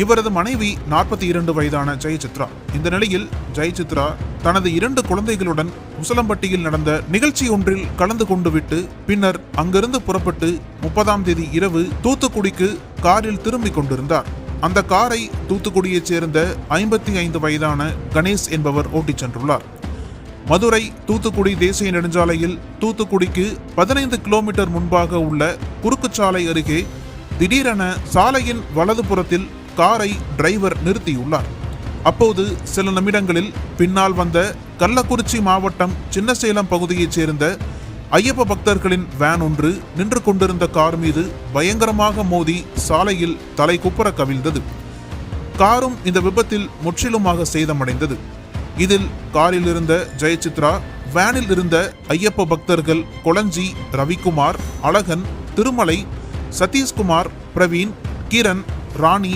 இவரது மனைவி நாற்பத்தி இரண்டு வயதான ஜெயசித்ரா. இந்த நிலையில் ஜெயசித்ரா தனது இரண்டு குழந்தைகளுடன் உசலம்பட்டியில் நடந்த நிகழ்ச்சி ஒன்றில் கலந்து கொண்டு விட்டு பின்னர் அங்கிருந்து புறப்பட்டு முப்பதாம் தேதி இரவு தூத்துக்குடிக்கு காரில் திரும்பிக் கொண்டிருந்தார். அந்த காரை தூத்துக்குடியைச் சேர்ந்த ஐம்பத்தி ஐந்து வயதான கணேஷ் என்பவர் ஓட்டிச் சென்றுள்ளார். மதுரை தூத்துக்குடி தேசிய நெடுஞ்சாலையில் தூத்துக்குடிக்கு பதினைந்து கிலோமீட்டர் முன்பாக உள்ள குறுக்குச்சாலை அருகே திடீரென சாலையின் வலதுபுறத்தில் காரை டிரைவர் நிறுத்தியுள்ளார். அப்போது சில நிமிடங்களில் பின்னால் வந்த கள்ளக்குறிச்சி மாவட்டம் சின்னசேலம் பகுதியைச் சேர்ந்த ஐயப்ப பக்தர்களின் வேன் ஒன்று நின்று கொண்டிருந்த கார் மீது பயங்கரமாக மோதி சாலையில் தலை குப்புற கவிழ்ந்தது. காரும் இந்த விபத்தில் முற்றிலுமாக சேதமடைந்தது. இதில் காரில் இருந்த ஜெயசித்ரா வேனில் இருந்த ஐயப்ப பக்தர்கள் கொளஞ்சி ரவிக்குமார் அழகன் திருமலை சதீஷ்குமார் பிரவீன் கிரண் ராணி